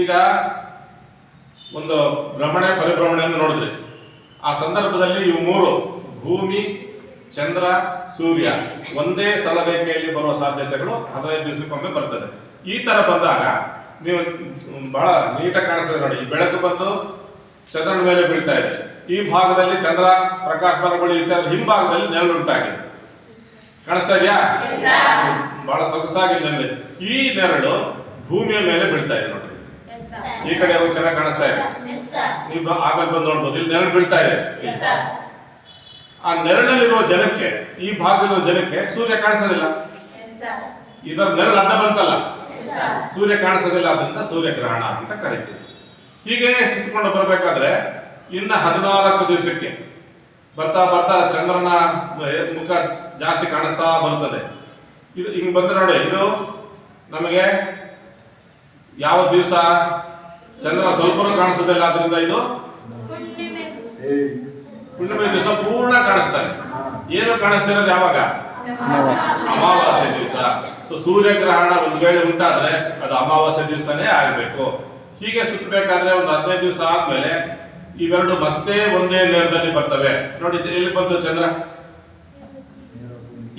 ಈಗ ಒಂದು ಭ್ರಮಣೆ ಪರಿಭ್ರಮಣೆಯನ್ನು ನೋಡಿದ್ರಿ. ಆ ಸಂದರ್ಭದಲ್ಲಿ ಇವು ಮೂರು ಭೂಮಿ ಚಂದ್ರ ಸೂರ್ಯ. ಒಂದೇ ಸಲರೇಖೆಯಲ್ಲಿ ಬರುವ ಸಾಧ್ಯತೆಗಳು ಹದಿನೈದು ದಿವಸಕ್ಕೊಮ್ಮೆ ಬರ್ತದೆ. ಈ ತರ ಬಂದಾಗ ನೀವು ಬಹಳ ನೀಟಾಗಿ ಕಾಣಿಸ್ತದೆ ನೋಡಿ. ಈ ಬೆಳಕು ಬಂದು ಚಂದ್ರನ ಮೇಲೆ ಬೀಳ್ತಾ ಇದೆ. ಈ ಭಾಗದಲ್ಲಿ ಚಂದ್ರ ಪ್ರಕಾಶ ಬರಗಳು ಇತ್ಯಾದಿ ಹಿಂಭಾಗದಲ್ಲಿ ನೆರಳು ಉಂಟಾಗಿದೆ. ಕಾಣಿಸ್ತಾ ಇದೆಯಾ? ಬಹಳ ಸೊಗಸಾಗಿ ನೆರಳು. ಈ ನೆರಳು ಭೂಮಿಯ ಮೇಲೆ ಬೀಳ್ತಾ ಇದೆ ಈ ಕಡೆ ಯಾವಾಗ ಚೆನ್ನಾಗಿ ಕಾಣಿಸ್ತಾ ಇದೆ. ನೀವು ಆಮೇಲೆ ಬಂದು ನೋಡ್ಬೋದು. ಇಲ್ಲಿ ನೆರಳು ಬೀಳ್ತಾ ಇದೆ. ಆ ನೆರಳಲ್ಲಿರುವ ಜನಕ್ಕೆ ಈ ಭಾಗದಲ್ಲಿರುವ ಜನಕ್ಕೆ ಸೂರ್ಯ ಕಾಣಿಸೋದಿಲ್ಲ. ಇದರ ನೆರಳು ಅಡ್ಡ ಬಂತಲ್ಲ. ಸೂರ್ಯ ಕಾಣಿಸೋದಿಲ್ಲ ಅದರಿಂದ ಸೂರ್ಯಗ್ರಹಣ ಅಂತ ಕರಿತೀವಿ. ಹೀಗೆ ಸುತ್ತಕೊಂಡು ಬರಬೇಕಾದ್ರೆ ಇನ್ನ ಹದಿನಾಲ್ಕು ದಿವಸಕ್ಕೆ ಬರ್ತಾ ಬರ್ತಾ ಚಂದ್ರನ ಮುಖ ಜಾಸ್ತಿ ಕಾಣಿಸ್ತಾ ಬರುತ್ತದೆ. ಇದು ಹಿಂಗೆ ಬಂದ್ರೆ ನೋಡಿ ಇನ್ನು ನಮಗೆ ಯಾವ ದಿವಸ ಚಂದ್ರ ಸ್ವಲ್ಪನೂ ಕಾಣಿಸೋದಿಲ್ಲ ಅದರಿಂದ ಇದು ಹುಣ್ಣಿಮೆ ದಿವಸ ಪೂರ್ಣ ಕಾಣಿಸ್ತಾನೆ. ಏನು ಕಾಣಿಸ್ತಿರೋದು ಯಾವಾಗ? ಅಮಾವಾಸ್ಯೆ. ದಿವಸ. ಸೊ ಸೂರ್ಯಗ್ರಹಣ ಒಂದ್ ವೇಳೆ ಉಂಟಾದ್ರೆ ಅದು ಅಮಾವಾಸ್ಯೆ ದಿವಸನೇ ಆಗಬೇಕು. ಹೀಗೆ ಸುತ್ತಬೇಕಾದ್ರೆ ಒಂದು ಹದಿನೈದು ದಿವಸ ಆದ್ಮೇಲೆ ಇವೆರಡು ಮತ್ತೆ ಒಂದೇ ನೇರದಲ್ಲಿ ಬರ್ತವೆ. ನೋಡಿ ಎಲ್ಲಿ ಬಂತು ಚಂದ್ರ?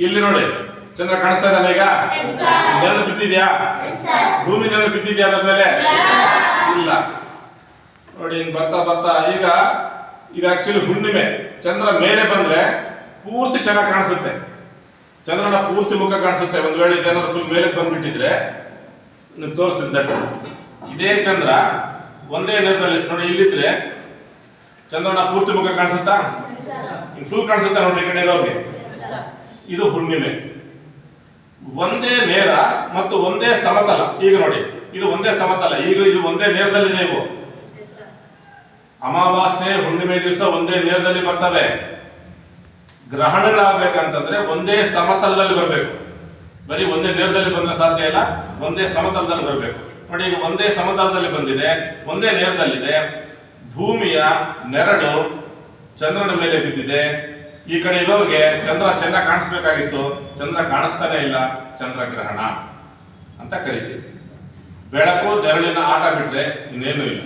ಇಲ್ಲಿ ನೋಡಿ. ಚಂದ್ರ ಕಾಣಿಸ್ತಾ ಇದ್ದಾನೆ ಈಗ? ನೆರಳು ಬಿದ್ದಿದ್ಯಾ? ಭೂಮಿ ನೆರಳು ಬಿದ್ದಿದ್ಯಾ ಅದ್ರ ಮೇಲೆ ಇಲ್ಲ. ನೋಡಿ, ಹಿಂಗೆ ಬರ್ತಾ ಬರ್ತಾ, ಈಗ, ಇದು ಆಕ್ಚುಲಿ ಹುಣ್ಣಿಮೆ. ಚಂದ್ರ ಮೇಲೆ ಬಂದ್ರೆ ಪೂರ್ತಿ ಚೆನ್ನಾಗಿ ಕಾಣಿಸುತ್ತೆ. ಚಂದ್ರನ ಪೂರ್ತಿ ಮುಖ ಕಾಣಿಸುತ್ತೆ. ಒಂದು ವೇಳೆ ಇದೇನಾದ್ರು ಫುಲ್ ಮೇಲೆ ಬಂದ್ಬಿಟ್ಟಿದ್ರೆ ತೋರಿಸ್ತೀನಿ ಇದೇ ಚಂದ್ರ ಒಂದೇ ನೆಲದಲ್ಲಿ, ನೋಡಿ, ಇಲ್ಲಿದ್ರೆ ಚಂದ್ರನ ಪೂರ್ತಿ ಮುಖ ಕಾಣಿಸುತ್ತಾ? ಫುಲ್ ಕಾಣಿಸುತ್ತಾ ನೋಡಿ ಈ ಕಡೆ ಇರೋರಿಗೆ? ಇದು ಹುಣ್ಣಿಮೆ. ಒಂದೇ ನೇರ ಮತ್ತು ಒಂದೇ ಸಮತಲ. ಈಗ ನೋಡಿ ಇದು ಒಂದೇ ಸಮತಲ. ಈಗ ಇದು ಒಂದೇ ನೇರದಲ್ಲಿದೆ ನೀವು. ಅಮಾವಾಸ್ಯೆ, ಹುಣ್ಣಿಮೆ ದಿವಸ ಒಂದೇ ನೇರದಲ್ಲಿ ಬರ್ತವೆ. ಗ್ರಹಣಗಳಾಗಬೇಕಂತಂದ್ರೆ ಒಂದೇ ಸಮತಲದಲ್ಲಿ ಬರಬೇಕು. ಬರೀ ಒಂದೇ ನೇರದಲ್ಲಿ ಬಂದ್ರೆ ಸಾಧ್ಯ ಇಲ್ಲ, ಒಂದೇ ಸಮತಲದಲ್ಲಿ ಬರಬೇಕು. ನೋಡಿ, ಈಗ ಒಂದೇ ಸಮತಲದಲ್ಲಿ ಬಂದಿದೆ, ಒಂದೇ ನೇರದಲ್ಲಿದೆ. ಭೂಮಿಯ ನೆರಳು ಚಂದ್ರನ ಮೇಲೆ ಬಿದ್ದಿದೆ. ಈ ಕಡೆ ಇರೋರಿಗೆ ಚಂದ್ರ ಚೆನ್ನಾಗಿ ಕಾಣಿಸ್ಬೇಕಾಗಿತ್ತು. ಚಂದ್ರ ಕಾಣಿಸ್ತಾನೆ ಇಲ್ಲ ಚಂದ್ರಗ್ರಹಣ ಅಂತ ಕರಿತೀವಿ. ಬೆಳಕು ನೆರಳಿನ ಆಟ ಬಿಟ್ಟರೆ ಇನ್ನೇನು ಇಲ್ಲ.